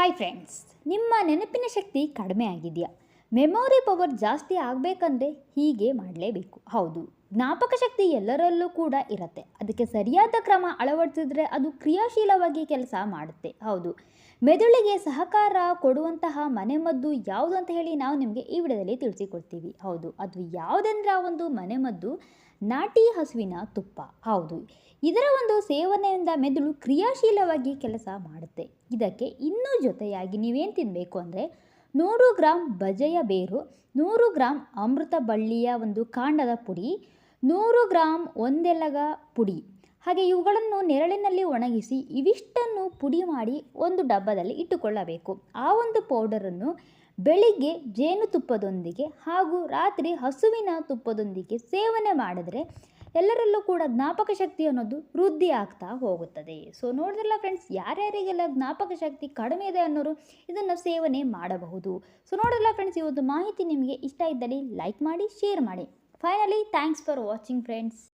Hi friends ನಿಮ್ಮ ನೆನಪಿನ ಶಕ್ತಿ ಕಡಿಮೆ ಆಗಿದೆಯಾ? ಮೆಮೊರಿ ಪವರ್ ಜಾಸ್ತಿ ಆಗಬೇಕಂದ್ರೆ ಹೀಗೆ ಮಾಡಲೇಬೇಕು. ಹೌದು, ಜ್ಞಾಪಕ ಶಕ್ತಿ ಎಲ್ಲರಲ್ಲೂ ಕೂಡ ಇರುತ್ತೆ. ಅದಕ್ಕೆ ಸರಿಯಾದ ಕ್ರಮ ಅಳವಡಿಸಿದ್ರೆ ಅದು ಕ್ರಿಯಾಶೀಲವಾಗಿ ಕೆಲಸ ಮಾಡುತ್ತೆ. ಹೌದು, ಮೆದುಳಿಗೆ ಸಹಕಾರ ಕೊಡುವಂತಹ ಮನೆಮದ್ದು ಯಾವುದು ಅಂತ ಹೇಳಿ ನಾವು ನಿಮಗೆ ಈ ವಿಡಿಯೋದಲ್ಲಿ ತಿಳಿಸಿಕೊಡ್ತೀವಿ. ಹೌದು, ಅದು ಯಾವುದೆಂದ್ರೆ ಆ ಒಂದು ಮನೆಮದ್ದು ನಾಟಿ ಹಸುವಿನ ತುಪ್ಪ. ಹೌದು, ಇದರ ಒಂದು ಸೇವನೆಯಿಂದ ಮೆದುಳು ಕ್ರಿಯಾಶೀಲವಾಗಿ ಕೆಲಸ ಮಾಡುತ್ತೆ. ಇದಕ್ಕೆ ಇನ್ನೂ ಜೊತೆಯಾಗಿ ನೀವೇನು ತಿನ್ನಬೇಕು ಅಂದರೆ ನೂರು ಗ್ರಾಂ ಬಜೆಯ ಬೇರು, ನೂರು ಗ್ರಾಂ ಅಮೃತ ಬಳ್ಳಿಯ ಒಂದು ಕಾಂಡದ ಪುಡಿ, ನೂರು ಗ್ರಾಂ ಒಂದೆಲಗ ಪುಡಿ. ಹಾಗೆ ಇವುಗಳನ್ನು ನೆರಳಿನಲ್ಲಿ ಒಣಗಿಸಿ ಇವಿಷ್ಟನ್ನು ಪುಡಿ ಮಾಡಿ ಒಂದು ಡಬ್ಬದಲ್ಲಿ ಇಟ್ಟುಕೊಳ್ಳಬೇಕು. ಆ ಒಂದು ಪೌಡರನ್ನು ಬೆಳಿಗ್ಗೆ ಜೇನುತುಪ್ಪದೊಂದಿಗೆ ಹಾಗೂ ರಾತ್ರಿ ಹಸುವಿನ ತುಪ್ಪದೊಂದಿಗೆ ಸೇವನೆ ಮಾಡಿದರೆ ಎಲ್ಲರಲ್ಲೂ ಕೂಡ ಜ್ಞಾಪಕ ಶಕ್ತಿ ಅನ್ನೋದು ವೃದ್ಧಿ ಆಗ್ತಾ ಹೋಗುತ್ತದೆ. ಸೊ ನೋಡಿದ್ರಲ್ಲ ಫ್ರೆಂಡ್ಸ್ ಯಾರ್ಯಾರಿಗೆಲ್ಲ ಜ್ಞಾಪಕ ಶಕ್ತಿ ಕಡಿಮೆ ಇದೆ ಅನ್ನೋರು ಇದನ್ನು ಸೇವನೆ ಮಾಡಬಹುದು. ಸೊ ನೋಡಿದ್ರಲ್ಲ ಫ್ರೆಂಡ್ಸ್ ಈ ಒಂದು ಮಾಹಿತಿ ನಿಮಗೆ ಇಷ್ಟ ಇದ್ದಲ್ಲಿ ಲೈಕ್ ಮಾಡಿ ಶೇರ್ ಮಾಡಿ. Finally thanks for watching friends